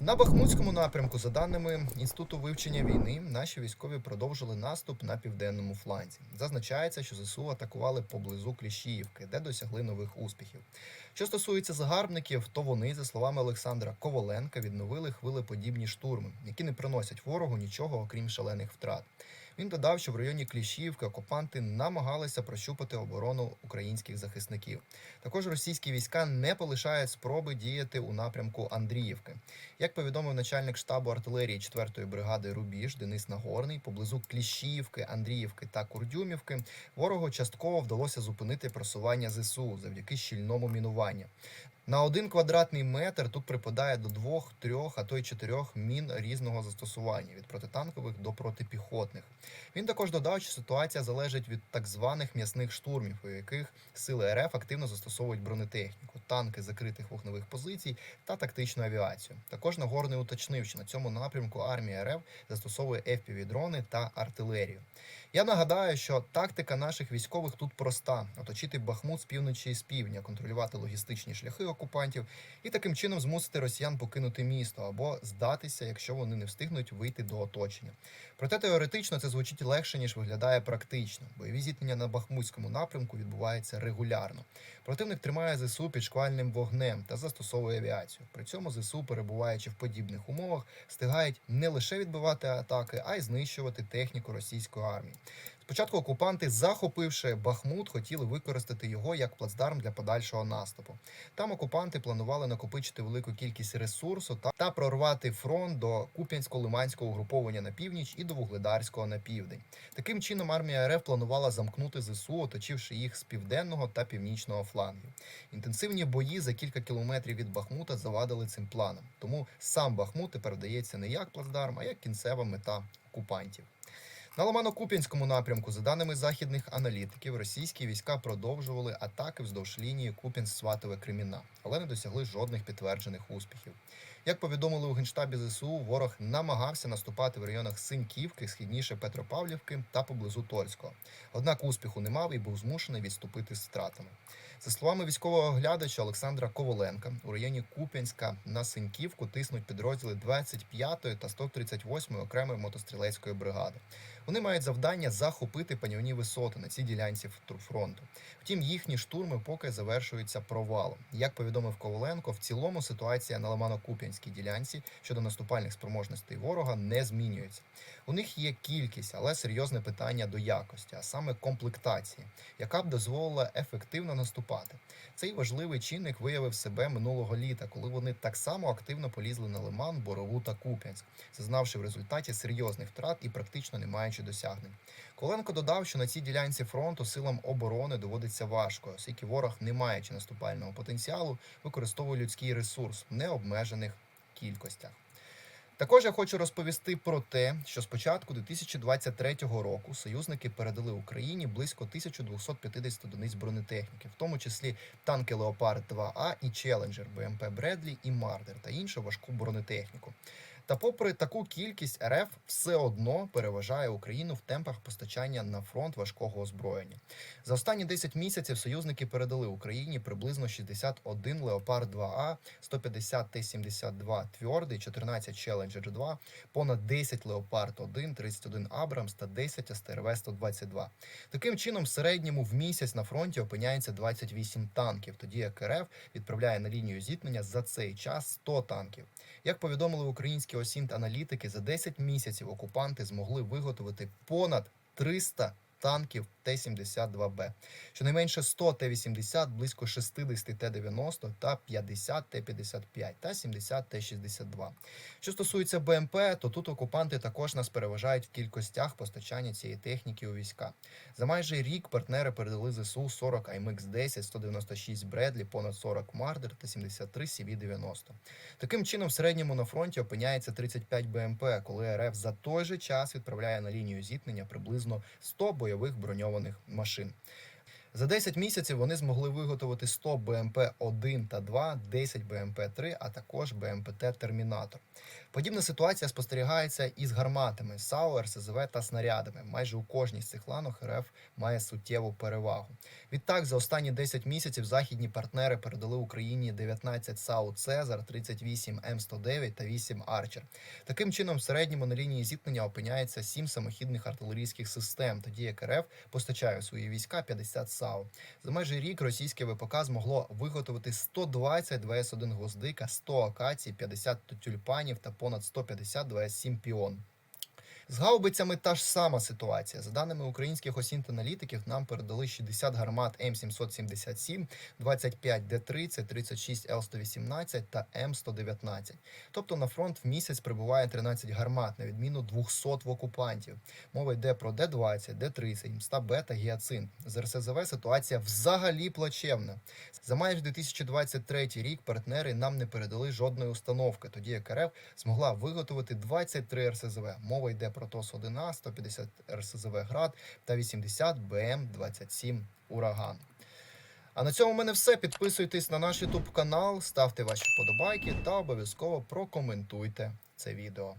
На Бахмутському напрямку, за даними Інституту вивчення війни, наші військові продовжили наступ на південному фланзі. Зазначається, що ЗСУ атакували поблизу Кліщіївки, де досягли нових успіхів. Що стосується загарбників, то вони, за словами Олександра Коваленка, відновили хвилеподібні штурми, які не приносять ворогу нічого, окрім шалених втрат. Він додав, що в районі Кліщіївки окупанти намагалися прощупати оборону українських захисників. Також російські війська не полишають спроби діяти у напрямку Андріївки. Як повідомив начальник штабу артилерії 4-ї бригади Рубіж Денис Нагорний, поблизу Кліщіївки, Андріївки та Курдюмівки ворогу частково вдалося зупинити просування ЗСУ завдяки щільному мінуванню. На один квадратний метр тут припадає до двох, трьох, а то й чотирьох мін різного застосування від протитанкових до протипіхотних. Він також додав, що ситуація залежить від так званих м'ясних штурмів, у яких сили РФ активно застосовують бронетехніку, танки закритих вогневих позицій та тактичну авіацію. Також Нагорний уточнив, що на цьому напрямку армія РФ застосовує FPV-дрони та артилерію. Я нагадаю, що тактика наших військових тут проста: оточити Бахмут з півночі і з півдня, контролювати логістичні шляхи окупантів і таким чином змусити росіян покинути місто або здатися, якщо вони не встигнуть вийти до оточення. Проте теоретично це звучить легше ніж виглядає практично. Бойові зіткнення на Бахмутському напрямку відбуваються регулярно. Противник тримає ЗСУ під шквальним вогнем та застосовує авіацію. При цьому ЗСУ, перебуваючи в подібних умовах, встигають не лише відбивати атаки, а й знищувати техніку російської армії. Спочатку окупанти, захопивши Бахмут, хотіли використати його як плацдарм для подальшого наступу. Там окупанти планували накопичити велику кількість ресурсу та, та прорвати фронт до Куп'янсько-Лиманського угруповання на північ і до Вугледарського на південь. Таким чином, армія РФ планувала замкнути ЗСУ, оточивши їх з південного та північного флангів. Інтенсивні бої за кілька кілометрів від Бахмута завадили цим планам. Тому сам Бахмут тепер вдається не як плацдарм, а як кінцева мета окупантів. На Ломано-Куп'янському напрямку, за даними західних аналітиків, російські війська продовжували атаки вздовж лінії Куп'янськ-Сватове Креміна, але не досягли жодних підтверджених успіхів. Як повідомили у генштабі ЗСУ, ворог намагався наступати в районах Синьківки, східніше Петропавлівки та поблизу Торського. Однак успіху не мав і був змушений відступити з втратами. За словами військового оглядача Олександра Коваленка, у районі Куп'янська на Синьківку тиснуть підрозділи 25-ї та 138-ї окремої мотострілецької бригади. Вони мають завдання захопити панівні висоти на цій ділянці фронту. Втім, їхні штурми поки завершуються провалом. Як повідомив Коваленко, в цілому ситуація на Лимано-Куп'янській ділянці щодо наступальних спроможностей ворога не змінюється. У них є кількість, але серйозне питання до якості, а саме комплектації, яка б дозволила ефективно наступати. Цей важливий чинник виявив себе минулого літа, коли вони так само активно полізли на Лиман, Борову та Куп'янськ, зазнавши в результаті серйозних втрат і практично не маючи досягнень. Коленко додав, що на цій ділянці фронту силам оборони доводиться важко, оскільки ворог, не маючи наступального потенціалу, використовує людський ресурс необмежених кількостях. Також я хочу розповісти про те, що з початку 2023 року союзники передали Україні близько 1250 одиниць бронетехніки, в тому числі танки Леопард 2А і Челенджер, БМП Бредлі і Мардер та іншу важку бронетехніку. Та попри таку кількість РФ все одно переважає Україну в темпах постачання на фронт важкого озброєння. За останні 10 місяців союзники передали Україні приблизно 61 Леопард 2А, 150 Т-72 твердий, 14 Challenger 2, понад 10 Леопард 1, 31 Абрамс та 10 СТРВ-122. Таким чином, в середньому в місяць на фронті опиняється 28 танків, тоді як РФ відправляє на лінію зіткнення за цей час 100 танків. Як повідомили українські осінт-аналітики, за 10 місяців окупанти змогли виготовити понад 300 танків Т-72Б, щонайменше 100 Т-80, близько 60 Т-90 та 50 Т-55 та 70 Т-62. Що стосується БМП, то тут окупанти також нас переважають в кількостях постачання цієї техніки у війська. За майже рік партнери передали ЗСУ 40 АМХ-10, 196 Бредлі, понад 40 Мардер та 73 CV-90. Таким чином, в середньому на фронті опиняється 35 БМП, коли РФ за той же час відправляє на лінію зіткнення приблизно 100 бойових броньованих машин. За 10 місяців вони змогли виготовити 100 БМП-1 та 2, 10 БМП-3, а також БМПТ Термінатор. Подібна ситуація спостерігається із гарматами САУ, РСЗВ та снарядами. Майже у кожній з цих ланок РФ має суттєву перевагу. Відтак, за останні 10 місяців західні партнери передали Україні 19 САУ Цезар, 38 М109 та 8 Арчер. Таким чином, в середньому на лінії зіткнення опиняється 7 самохідних артилерійських систем, тоді як РФ постачає свої війська 50 САУ. За майже рік російське ВПК змогло виготовити 120 ВС-1 гвоздика, 100 акацій, 50 тюльпанів та понад 150 ВС-7 піон. З гаубицями та ж сама ситуація. За даними українських осінт-аналітиків, нам передали 60 гармат М777, 25 Д-30, 36 Л-118 та М119. Тобто на фронт в місяць прибуває 13 гармат, на відміну 200 в окупантів. Мова йде про Д-20, Д-30, Мста Б та Гіацинт. З РСЗВ ситуація взагалі плачевна. За майже 2023 рік партнери нам не передали жодної установки, тоді як РФ змогла виготовити 23 РСЗВ. Мова йде про ТОС-1А, 150 РСЗВ Град та 80 БМ-27 Ураган. А на цьому в мене все. Підписуйтесь на наш YouTube канал, ставте ваші вподобайки та обов'язково прокоментуйте це відео.